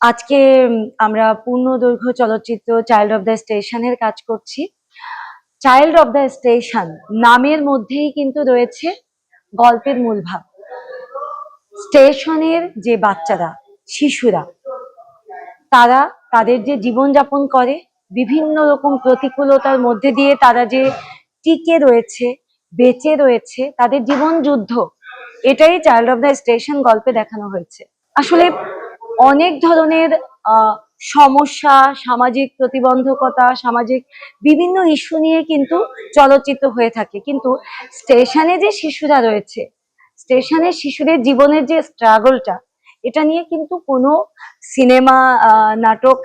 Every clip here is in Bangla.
আজকে আমরা পূর্ণ দৈর্ঘ্য চলচ্চিত্র চাইল্ড অফ দ্য স্টেশনের কাজ করছি। চাইল্ড অফ দ্য স্টেশন নামের মধ্যেই কিন্তু রয়েছে গল্পের মূল ভাব স্টেশনের যে বাচ্চারা, শিশুরা, তারা তাদের যে জীবনযাপন করে, বিভিন্ন রকম প্রতিকূলতার মধ্যে দিয়ে তারা যে টিকে রয়েছে, বেঁচে রয়েছে, তাদের জীবন যুদ্ধ, এটাই চাইল্ড অফ দ্য স্টেশন গল্পে দেখানো হয়েছে। আসলে অনেক ধরনের সমস্যা, সামাজিক প্রতিবন্ধকতা, সামাজিক বিভিন্ন ইস্যু নিয়ে কিন্তু চলচ্চিত্র হয়ে থাকে। কিন্তু স্টেশনে যে শিশুরা রয়েছে, স্টেশনের শিশুদের জীবনের যে স্ট্রাগলটা এটা নিয়ে কিন্তু কোনো সিনেমা নাটক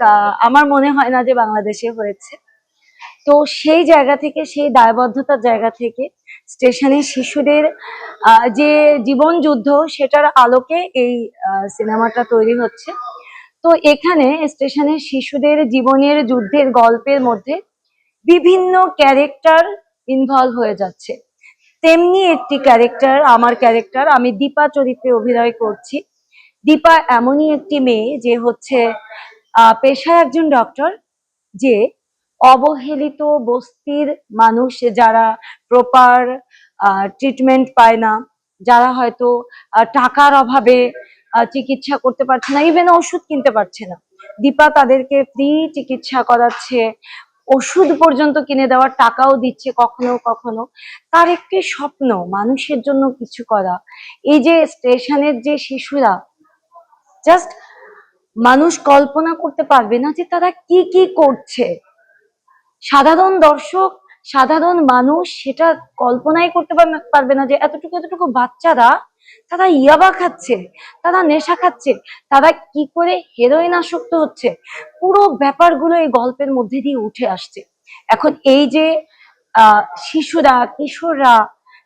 আমার মনে হয় না যে বাংলাদেশে হয়েছে। তো সেই জায়গা থেকে, সেই দায়বদ্ধতার জায়গা থেকে স্টেশনের শিশুদের যে জীবন যুদ্ধ সেটার আলোকে এই সিনেমাটা তৈরি হচ্ছে। তো এখানে স্টেশনের শিশুদের জীবনের যুদ্ধের গল্পের মধ্যে বিভিন্ন ক্যারেক্টার ইনভলভ হয়ে যাচ্ছে। তেমনি একটি ক্যারেক্টার, আমার ক্যারেক্টার, আমি দীপা চরিত্রে অভিনয় করছি। দীপা এমনই একটি মেয়ে যে হচ্ছে পেশায় একজন ডক্টর যে অবহেলিত বস্তির মানুষ যারা প্রপার ট্রিটমেন্ট পায় না, যারা হয়তো টাকার অভাবে চিকিৎসা করতে পারছে না ইভেন ওষুধ কিনতে পারছে না। দীপা তাদেরকে ফ্রি চিকিৎসা করাচ্ছে, ওষুধ পর্যন্ত কিনে দেওয়ার টাকাও দিচ্ছে কখনো কখনো। তার একটি স্বপ্ন, মানুষের জন্য কিছু করা। এই যে স্টেশনের যে শিশুরা জাস্ট মানুষ কল্পনা করতে পারবে না যে তারা কি কি করছে। সাধারণ দর্শক, সাধারণ মানুষ সেটা কল্পনাই করতে পারবে- না যে এতটুকু এতটুকু বাচ্চারা তারা ইয়াবা খাচ্ছে, তারা নেশা খাচ্ছে, তারা কি করে হেরোইন আসক্ত হচ্ছে? পুরো ব্যাপারগুলো এই গল্পের মধ্যে দিয়ে উঠে আসছে। এখন এই যে শিশুরা, কিশোররা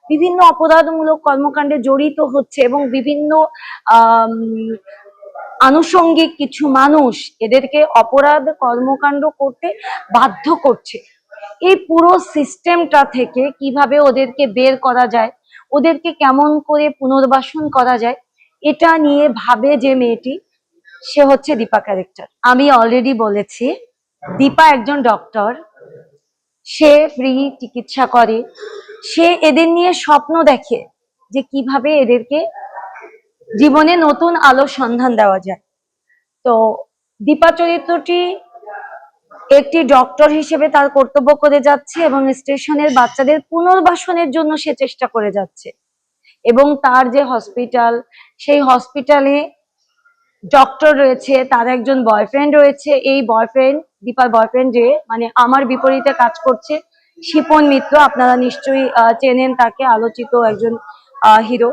বিভিন্ন অপরাধমূলক কর্মকাণ্ডে জড়িত হচ্ছে এবং বিভিন্ন আনুষঙ্গিক কিছু মানুষ এদেরকে অপরাধ কর্মকাণ্ড করতে বাধ্য করছে। এই পুরো সিস্টেমটা থেকে কীভাবে ওদেরকে বের করা যায়, ওদেরকে কেমন করে পুনর্বাসন করা যায়, এটা নিয়ে ভাবে যে মেয়েটি, সে হচ্ছে দীপা ক্যারেক্টার। আমি অলরেডি বলেছি, দীপা একজন ডক্টর সে ফ্রি চিকিৎসা করে, সে এদের নিয়ে স্বপ্ন দেখে যে কীভাবে এদেরকে জীবনে নতুন আলোর সন্ধান দেওয়া যায়। তো দীপা চরিত্রটি একটি ডক্টর হিসেবে তার কর্তব্য করে যাচ্ছে এবং স্টেশনের বাচ্চাদের পুনর্বাসনের জন্য সে চেষ্টা করে যাচ্ছে। এবং তার যে হসপিটাল সেই হসপিটালে ডক্টর রয়েছে, তার একজন বয়ফ্রেন্ড রয়েছে। এই বয়ফ্রেন্ড দীপার বয়ফ্রেন্ড যে মানে আমার বিপরীতে কাজ করছে, শিপন মিত্র। আপনারা নিশ্চয়ই চেনেন তাকে, আলোচিত একজন হিরো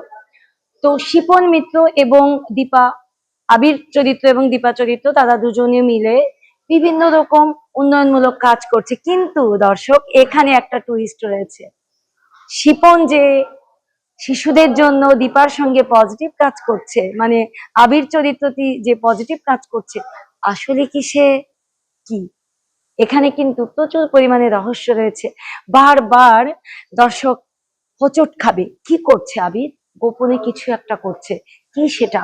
তো শিপন মিত্র এবং দীপা, আবির চরিত্র এবং দীপা চরিত্র, তারা দুজনে মিলে বিভিন্ন রকম উন্নয়নমূলক কাজ করছে। কিন্তু দর্শক, এখানে একটা টুইস্ট রয়েছে। শিপন যে শিশুদের জন্য দীপার সঙ্গে পজিটিভ কাজ করছে মানে আবির চরিত্রটি যে পজিটিভ কাজ করছে, আসলে কি সে কি? এখানে কিন্তু প্রচুর পরিমাণে রহস্য রয়েছে। বারবার দর্শক হোঁচট খাবে। কি করছে আবির? গোপনে কিছু একটা করছে। কি সেটা?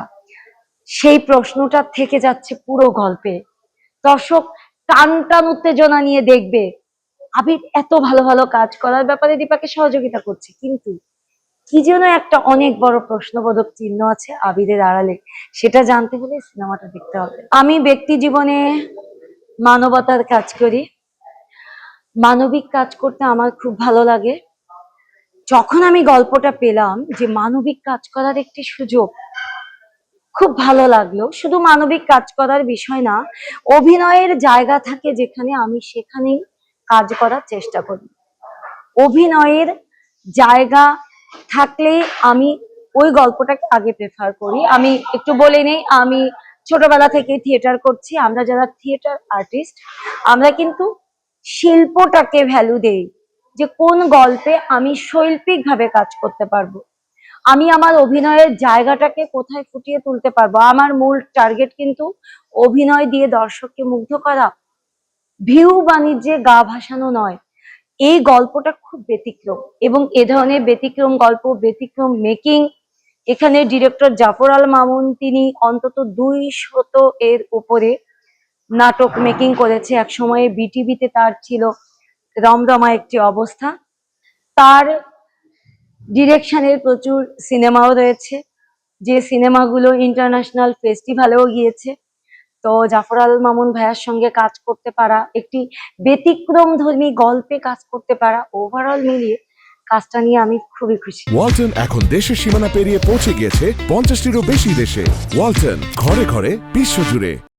সেই প্রশ্নটা থেকে যাচ্ছে পুরো গল্পে। দর্শক, টান টান উত্তেজনা নিয়ে দেখবে। আবির এত ভালো ভালো কাজ করার ব্যাপারে দীপাকে সহযোগিতা করছে, কিন্তু কি যেন একটা অনেক বড় প্রশ্নবোধক চিহ্ন আছে আবিরের আড়ালে। সেটা জানতে হলে সিনেমাটা দেখতে হবে। আমি ব্যক্তি জীবনে মানবতার কাজ করি। মানবিক কাজ করতে আমার খুব ভালো লাগে। যখন আমি গল্পটা পেলাম যে মানবিক কাজ করার একটি সুযোগ, খুব ভালো লাগল। শুধু মানবিক কাজ করার বিষয় না, অভিনয়ের জায়গা থাকে যেখানে আমি সেখানেই কাজ করার চেষ্টা করি। অভিনয়ের জায়গা থাকলে আমি ওই গল্পটাকে আগে প্রেফার করি। আমি একটু বলে নেই, আমি ছোটবেলা থেকে থিয়েটার করছি। আমরা যারা থিয়েটার আর্টিস্ট আমরা কিন্তু শিল্পটাকে ভ্যালু দেই। যে কোন গল্পে আমি শৈল্পিক ভাবে কাজ করতে পারব? আমি আমার অভিনয়ের জায়গাটাকে কোথায় ফুটিয়ে তুলতে পারব? আমার মূল টার্গেট কিন্তু অভিনয় দিয়ে দর্শককে মুগ্ধ করা। ভিউ বাণিজ্যে গা ভাসানো নয়। এই গল্পটা খুব ব্যতিক্রম এবং এ ধরনের ব্যতিক্রম গল্প, ব্যতিক্রম মেকিং এখানে ডিরেক্টর জাফর আল মামুন তিনি অন্তত দুই শত এর উপরে নাটক মেকিং করেছে। এক সময়ে বিটিভিতে তার ছিল। রমরমা একটি অবস্থা। তার ডিরেকশনের প্রচুর সিনেমাও রয়েছে। যে সিনেমাগুলো ইন্টারন্যাশনাল ফেস্টিভ্যালেও গিয়েছে। তো জাফর আল মামুন ভাইয়ার সঙ্গে কাজ করতে পারা, একটি ব্যতিক্রম ধর্মী গল্পে কাজ করতে পারা ওভারঅল মিলিয়ে কাজটা নিয়ে আমি খুবই খুশি। ওয়ালটন এখন দেশের সীমানা পেরিয়ে পৌঁছে গিয়েছে পঞ্চাশটিরও বেশি দেশে। ওয়ালটন, ঘরে ঘরে, বিশ্বজুড়ে।